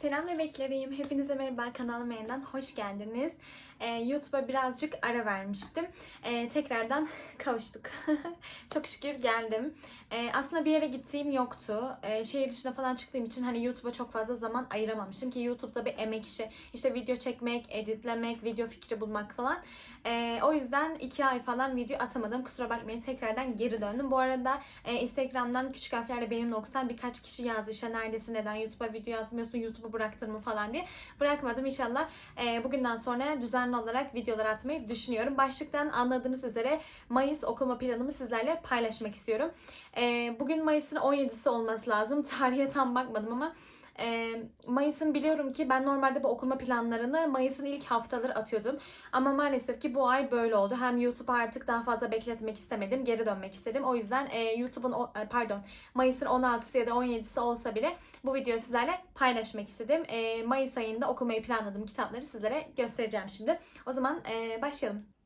Selam bebeklerim. Hepinize merhaba. Kanalıma yeniden hoş geldiniz. Ee, YouTube'a birazcık ara vermiştim. Ee, tekrardan kavuştuk. Çok şükür geldim. Ee, aslında bir yere gittiğim yoktu. Ee, şehir dışına falan çıktığım için hani YouTube'a çok fazla zaman ayıramamıştım ki YouTube'da bir emek işi. İşte video çekmek, editlemek, video fikri bulmak falan. Ee, o yüzden iki ay falan video atamadım. Kusura bakmayın tekrardan geri döndüm. Bu arada e, Instagram'dan küçük harflerle benim noksan birkaç kişi yazdı işte neredesin neden YouTube'a video atmıyorsun YouTube'u mı falan diye. Bırakmadım inşallah e, bugünden sonra düzenli olarak videolar atmayı düşünüyorum. Başlıktan anladığınız üzere Mayıs okuma planımı sizlerle paylaşmak istiyorum. E, bugün Mayıs'ın 17'si olması lazım. Tarihe tam bakmadım ama e, Mayıs'ın biliyorum ki ben normalde bu okuma planlarını Mayıs'ın ilk haftaları atıyordum. Ama maalesef ki bu ay böyle oldu. Hem YouTube'u artık daha fazla bekletmek istemedim. Geri dönmek istedim. O yüzden e, YouTube'un pardon Mayıs'ın 16'sı ya da 17'si olsa bile bu videoyu sizlerle paylaşmak istedim. E, Mayıs ayında okumayı planladığım kitapları sizlere göstereceğim şimdi. O zaman e, başlayalım.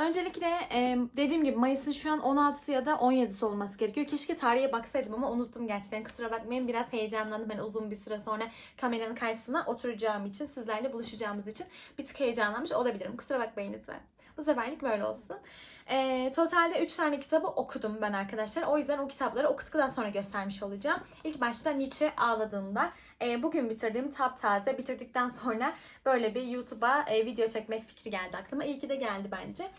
Öncelikle e, dediğim gibi Mayıs'ın şu an 16'sı ya da 17'si olması gerekiyor. Keşke tarihe baksaydım ama unuttum gerçekten. Kusura bakmayın biraz heyecanlandım. Ben uzun bir süre sonra kameranın karşısına oturacağım için, sizlerle buluşacağımız için bir tık heyecanlanmış olabilirim. Kusura bakmayın lütfen. Bu seferlik böyle olsun. E, totalde 3 tane kitabı okudum ben arkadaşlar. O yüzden o kitapları okuduktan sonra göstermiş olacağım. İlk başta Nietzsche ağladığında. E, bugün bitirdiğim taptaze. Bitirdikten sonra böyle bir YouTube'a e, video çekmek fikri geldi aklıma. İyi ki de geldi bence.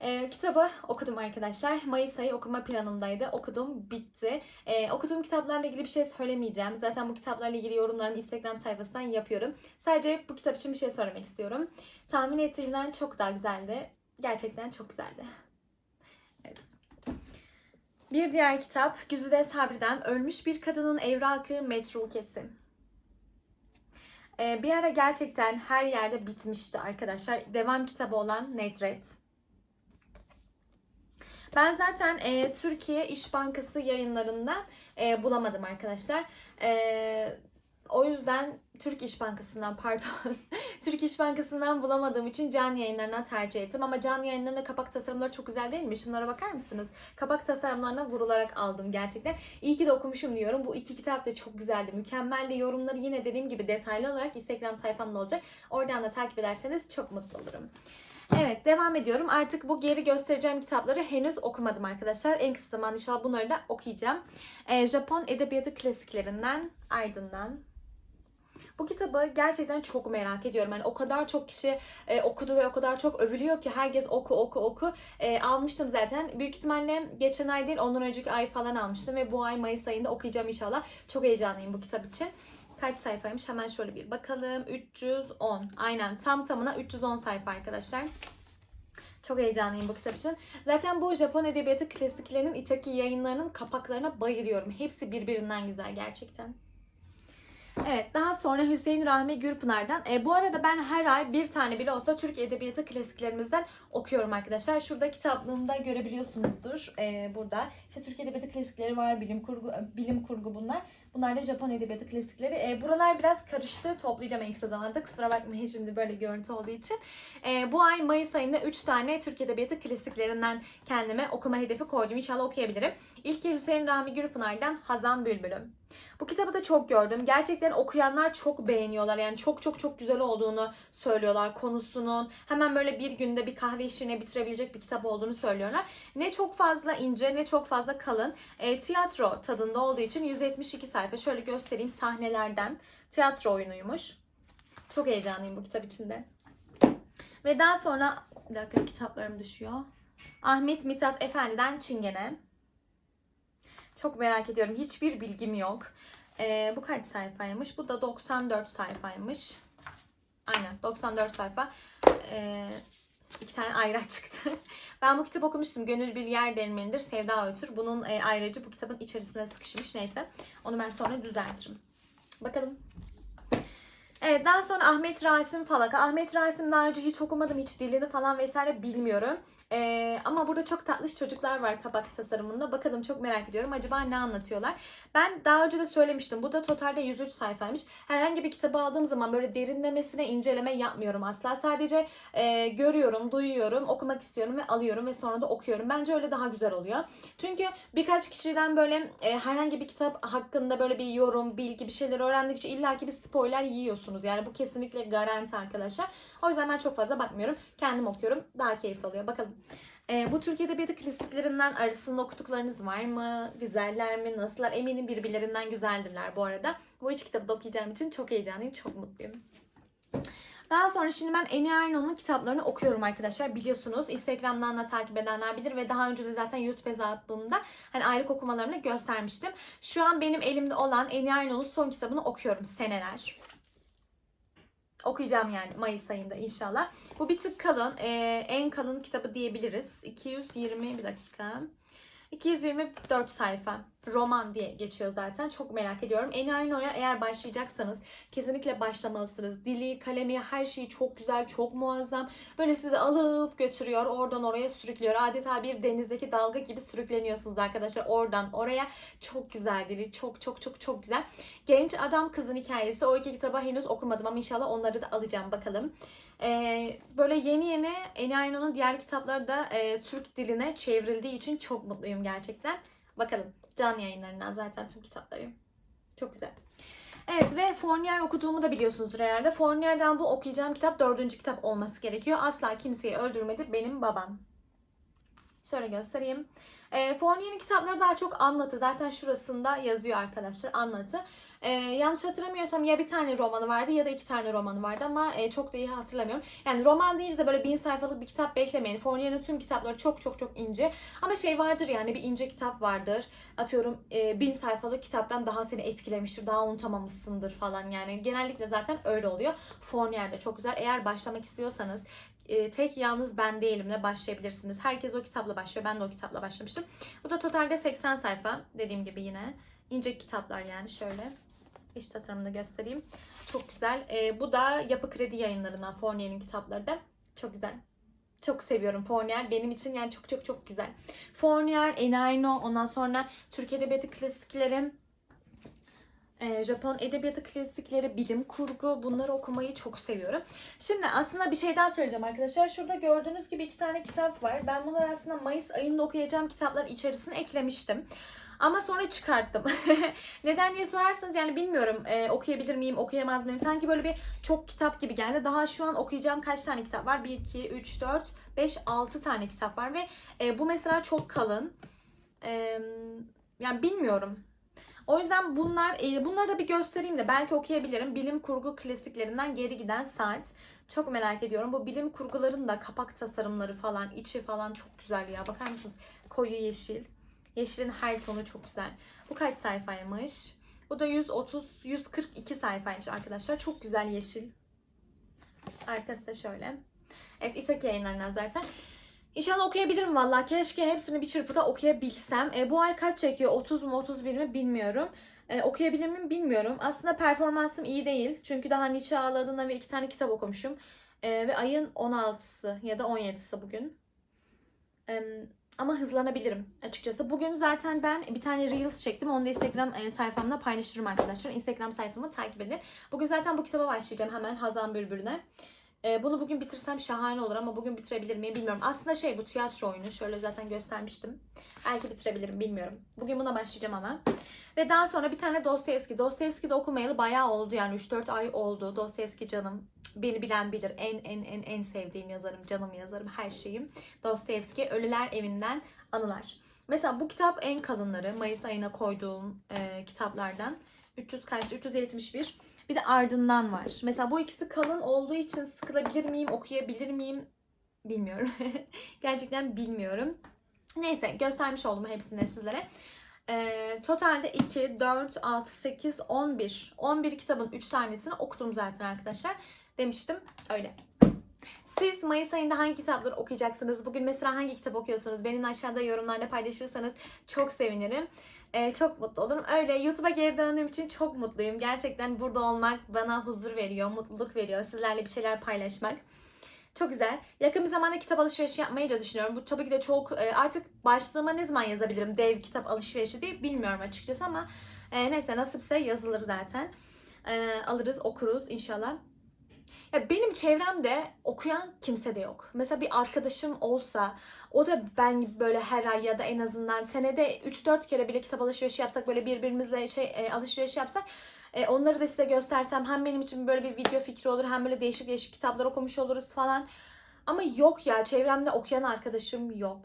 E, kitabı okudum arkadaşlar. Mayıs ayı okuma planımdaydı. Okudum, bitti. E, okuduğum kitaplarla ilgili bir şey söylemeyeceğim. Zaten bu kitaplarla ilgili yorumlarımı Instagram sayfasından yapıyorum. Sadece bu kitap için bir şey söylemek istiyorum. Tahmin ettiğimden çok daha güzeldi. Gerçekten çok güzeldi. Bir diğer kitap Güzide Sabri'den Ölmüş Bir Kadının Evrakı Metrukesi. Ee, bir ara gerçekten her yerde bitmişti arkadaşlar. Devam kitabı olan Nedret. Ben zaten e, Türkiye İş Bankası yayınlarından e, bulamadım arkadaşlar. E, o yüzden Türk İş Bankası'ndan pardon. Türk İş Bankası'ndan bulamadığım için can yayınlarına tercih ettim. Ama can yayınlarında kapak tasarımları çok güzel değil mi? Şunlara bakar mısınız? Kapak tasarımlarına vurularak aldım gerçekten. İyi ki de okumuşum diyorum. Bu iki kitap da çok güzeldi. Mükemmeldi. Yorumları yine dediğim gibi detaylı olarak Instagram sayfamda olacak. Oradan da takip ederseniz çok mutlu olurum. Evet devam ediyorum. Artık bu geri göstereceğim kitapları henüz okumadım arkadaşlar. En kısa zamanda inşallah bunları da okuyacağım. Ee, Japon edebiyatı klasiklerinden ardından bu kitabı gerçekten çok merak ediyorum. Yani o kadar çok kişi e, okudu ve o kadar çok övülüyor ki herkes oku oku oku. E, almıştım zaten. Büyük ihtimalle geçen ay değil ondan önceki ay falan almıştım ve bu ay Mayıs ayında okuyacağım inşallah. Çok heyecanlıyım bu kitap için. Kaç sayfaymış hemen şöyle bir bakalım. 310. Aynen tam tamına 310 sayfa arkadaşlar. Çok heyecanlıyım bu kitap için. Zaten bu Japon edebiyatı klasiklerinin Itaki yayınlarının kapaklarına bayılıyorum. Hepsi birbirinden güzel gerçekten. Evet daha sonra Hüseyin Rahmi Gürpınar'dan. E, bu arada ben her ay bir tane bile olsa Türk Edebiyatı klasiklerimizden okuyorum arkadaşlar. Şurada kitaplığımda görebiliyorsunuzdur. E, burada işte Türk Edebiyatı klasikleri var, bilim kurgu bilim kurgu bunlar. Bunlar da Japon Edebiyatı klasikleri. E, buralar biraz karıştı. Toplayacağım en kısa zamanda. Kusura bakmayın şimdi böyle görüntü olduğu için. E, bu ay Mayıs ayında 3 tane Türk Edebiyatı klasiklerinden kendime okuma hedefi koydum. İnşallah okuyabilirim. İlki Hüseyin Rahmi Gürpınar'dan Hazan Bülbül'üm. Bu kitabı da çok gördüm. Gerçekten okuyanlar çok beğeniyorlar. Yani çok çok çok güzel olduğunu söylüyorlar konusunun. Hemen böyle bir günde bir kahve işine bitirebilecek bir kitap olduğunu söylüyorlar. Ne çok fazla ince ne çok fazla kalın. E, tiyatro tadında olduğu için 172 sayfa. Şöyle göstereyim sahnelerden. Tiyatro oyunuymuş. Çok heyecanlıyım bu kitap içinde. Ve daha sonra bir dakika kitaplarım düşüyor. Ahmet Mithat Efendi'den Çingene. Çok merak ediyorum. Hiçbir bilgim yok. Ee, bu kaç sayfaymış? Bu da 94 sayfaymış. Aynen 94 sayfa. Ee, iki tane ayraç çıktı. ben bu kitabı okumuştum. Gönül bir yer değirmenidir. Sevda Ötür. Bunun e, ayracı bu kitabın içerisine sıkışmış. Neyse. Onu ben sonra düzeltirim. Bakalım. Evet daha sonra Ahmet Rasim Falaka. Ahmet Rasim daha önce hiç okumadım. Hiç dilini falan vesaire bilmiyorum. Ee, ama burada çok tatlış çocuklar var kapak tasarımında. Bakalım çok merak ediyorum. Acaba ne anlatıyorlar? Ben daha önce de söylemiştim. Bu da totalde 103 sayfaymış. Herhangi bir kitabı aldığım zaman böyle derinlemesine inceleme yapmıyorum asla. Sadece e, görüyorum, duyuyorum, okumak istiyorum ve alıyorum ve sonra da okuyorum. Bence öyle daha güzel oluyor. Çünkü birkaç kişiden böyle e, herhangi bir kitap hakkında böyle bir yorum, bilgi, bir şeyler öğrendikçe illaki bir spoiler yiyorsunuz. Yani bu kesinlikle garanti arkadaşlar. O yüzden ben çok fazla bakmıyorum. Kendim okuyorum. Daha keyif alıyor. Bakalım. E, bu Türk Edebiyatı klasiklerinden arasında okuduklarınız var mı? Güzeller mi? Nasıllar? Eminim birbirlerinden güzeldirler bu arada. Bu üç kitabı da okuyacağım için çok heyecanlıyım. Çok mutluyum. Daha sonra şimdi ben Eni Erno'nun kitaplarını okuyorum arkadaşlar. Biliyorsunuz Instagram'dan da takip edenler bilir ve daha önce de zaten YouTube hesabımda hani aylık okumalarını göstermiştim. Şu an benim elimde olan Eni Erno'nun son kitabını okuyorum seneler. Okuyacağım yani Mayıs ayında inşallah. Bu bir tık kalın. Ee, en kalın kitabı diyebiliriz. 220 bir dakika. 224 sayfa. Roman diye geçiyor zaten. Çok merak ediyorum. Enarino'ya eğer başlayacaksanız kesinlikle başlamalısınız. Dili, kalemi, her şeyi çok güzel, çok muazzam. Böyle sizi alıp götürüyor. Oradan oraya sürüklüyor. Adeta bir denizdeki dalga gibi sürükleniyorsunuz arkadaşlar. Oradan oraya. Çok güzel dili. Çok çok çok çok güzel. Genç Adam Kızın Hikayesi. O iki kitaba henüz okumadım ama inşallah onları da alacağım bakalım. Ee, böyle yeni yeni Enarino'nun diğer kitapları da e, Türk diline çevrildiği için çok mutluyum gerçekten. Bakalım. Can yayınlarından zaten tüm kitapları. Çok güzel. Evet ve Fournier okuduğumu da biliyorsunuzdur herhalde. Fournier'den bu okuyacağım kitap dördüncü kitap olması gerekiyor. Asla kimseyi öldürmedi benim babam. Şöyle göstereyim. E, Fournier'in kitapları daha çok anlatı. Zaten şurasında yazıyor arkadaşlar anlatı. E, yanlış hatırlamıyorsam ya bir tane romanı vardı ya da iki tane romanı vardı ama e, çok da iyi hatırlamıyorum. Yani roman deyince de böyle bin sayfalık bir kitap beklemeyin. Fournier'in tüm kitapları çok çok çok ince. Ama şey vardır yani bir ince kitap vardır. Atıyorum e, bin sayfalık kitaptan daha seni etkilemiştir. Daha unutamamışsındır falan yani. Genellikle zaten öyle oluyor. Fournier de çok güzel. Eğer başlamak istiyorsanız e, tek yalnız ben değilimle başlayabilirsiniz. Herkes o kitapla başlıyor. Ben de o kitapla başlamıştım. Bu da totalde 80 sayfa. Dediğim gibi yine. ince kitaplar yani şöyle. İç tasarımını göstereyim. Çok güzel. E, bu da Yapı Kredi yayınlarından Fournier'in kitapları da. Çok güzel. Çok seviyorum Fournier. Benim için yani çok çok çok güzel. Fournier, Enaino, ondan sonra Türk Edebiyatı klasikleri, e, Japon edebiyatı klasikleri, bilim kurgu bunları okumayı çok seviyorum. Şimdi aslında bir şey daha söyleyeceğim arkadaşlar. Şurada gördüğünüz gibi iki tane kitap var. Ben bunları aslında Mayıs ayında okuyacağım kitaplar içerisine eklemiştim. Ama sonra çıkarttım. Neden diye sorarsanız yani bilmiyorum e, okuyabilir miyim, okuyamaz mıyım? Sanki böyle bir çok kitap gibi geldi. Daha şu an okuyacağım kaç tane kitap var? 1, 2, 3, 4, 5, 6 tane kitap var ve e, bu mesela çok kalın. E, yani bilmiyorum. O yüzden bunlar e, bunları da bir göstereyim de belki okuyabilirim. Bilim kurgu klasiklerinden geri giden saat. Çok merak ediyorum. Bu bilim kurguların da kapak tasarımları falan, içi falan çok güzel ya. Bakar mısınız? Koyu yeşil. Yeşilin her tonu çok güzel. Bu kaç sayfaymış? Bu da 130 142 sayfaymış arkadaşlar. Çok güzel yeşil. Arkası da şöyle. Evet İtaki yayınlarından zaten. İnşallah okuyabilirim valla. Keşke hepsini bir çırpıda okuyabilsem. E, bu ay kaç çekiyor? 30 mu 31 mi bilmiyorum. E, okuyabilir miyim bilmiyorum. Aslında performansım iyi değil. Çünkü daha Nietzsche ağladığında ve iki tane kitap okumuşum. E, ve ayın 16'sı ya da 17'si bugün. E, ama hızlanabilirim açıkçası. Bugün zaten ben bir tane Reels çektim. Onu da Instagram e, sayfamda paylaşırım arkadaşlar. Instagram sayfamı takip edin. Bugün zaten bu kitaba başlayacağım hemen Hazan Bülbül'üne. E, bunu bugün bitirsem şahane olur ama bugün bitirebilir miyim bilmiyorum. Aslında şey bu tiyatro oyunu. Şöyle zaten göstermiştim. Belki bitirebilirim bilmiyorum. Bugün buna başlayacağım ama. Ve daha sonra bir tane Dostoyevski. Dostoyevski de okumayalı bayağı oldu yani 3-4 ay oldu. Dostoyevski canım. Beni bilen bilir. En en en en sevdiğim yazarım, canım yazarım, her şeyim. Dostoyevski Ölüler Evinden Anılar. Mesela bu kitap en kalınları. Mayıs ayına koyduğum e, kitaplardan. 300 kaçtı? 371. Bir de ardından var. Mesela bu ikisi kalın olduğu için sıkılabilir miyim, okuyabilir miyim bilmiyorum. Gerçekten bilmiyorum. Neyse göstermiş oldum hepsini sizlere. Ee, totalde 2, 4, 6, 8, 11. 11 kitabın 3 tanesini okudum zaten arkadaşlar. Demiştim öyle. Siz Mayıs ayında hangi kitapları okuyacaksınız? Bugün mesela hangi kitap okuyorsunuz? Benim aşağıda yorumlarda paylaşırsanız çok sevinirim. Ee, çok mutlu olurum. Öyle YouTube'a geri döndüğüm için çok mutluyum. Gerçekten burada olmak bana huzur veriyor, mutluluk veriyor. Sizlerle bir şeyler paylaşmak. Çok güzel. Yakın bir zamanda kitap alışverişi yapmayı da düşünüyorum. Bu tabii ki de çok e, artık başlığıma ne zaman yazabilirim dev kitap alışverişi diye bilmiyorum açıkçası ama e, neyse nasipse yazılır zaten. E, alırız okuruz inşallah. Ya benim çevremde okuyan kimse de yok. Mesela bir arkadaşım olsa o da ben böyle her ay ya da en azından senede 3-4 kere bile kitap alışverişi yapsak böyle birbirimizle şey e, alışveriş yapsak e, onları da size göstersem hem benim için böyle bir video fikri olur hem böyle değişik değişik kitaplar okumuş oluruz falan. Ama yok ya çevremde okuyan arkadaşım yok.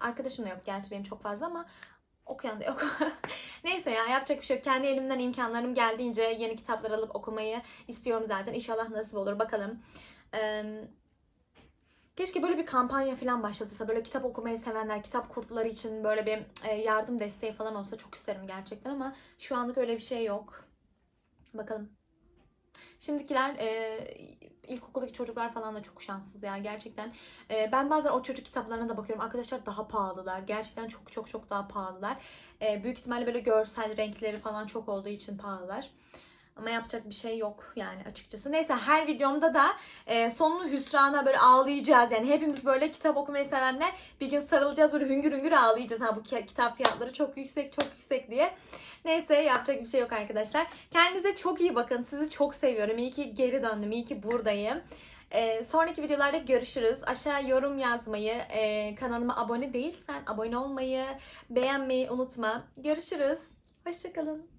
Arkadaşım da yok gerçi benim çok fazla ama okuyan da yok. Neyse ya yapacak bir şey yok. Kendi elimden imkanlarım geldiğince yeni kitaplar alıp okumayı istiyorum zaten. İnşallah nasip olur bakalım. Ee, keşke böyle bir kampanya falan başlatılsa. Böyle kitap okumayı sevenler, kitap kurtları için böyle bir e, yardım desteği falan olsa çok isterim gerçekten ama şu anlık öyle bir şey yok. Bakalım. Şimdikiler e, ilkokuldaki çocuklar falan da çok şanssız ya gerçekten. E, ben bazen o çocuk kitaplarına da bakıyorum. Arkadaşlar daha pahalılar. Gerçekten çok çok çok daha pahalılar. E, büyük ihtimalle böyle görsel renkleri falan çok olduğu için pahalılar. Ama yapacak bir şey yok yani açıkçası. Neyse her videomda da e, sonunu hüsrana böyle ağlayacağız. Yani hepimiz böyle kitap okumayı sevenler bir gün sarılacağız böyle hüngür hüngür ağlayacağız. Ha bu ki- kitap fiyatları çok yüksek çok yüksek diye. Neyse yapacak bir şey yok arkadaşlar. Kendinize çok iyi bakın. Sizi çok seviyorum. İyi ki geri döndüm. İyi ki buradayım. Ee, sonraki videolarda görüşürüz. Aşağı yorum yazmayı, e, kanalıma abone değilsen abone olmayı, beğenmeyi unutma. Görüşürüz. Hoşçakalın.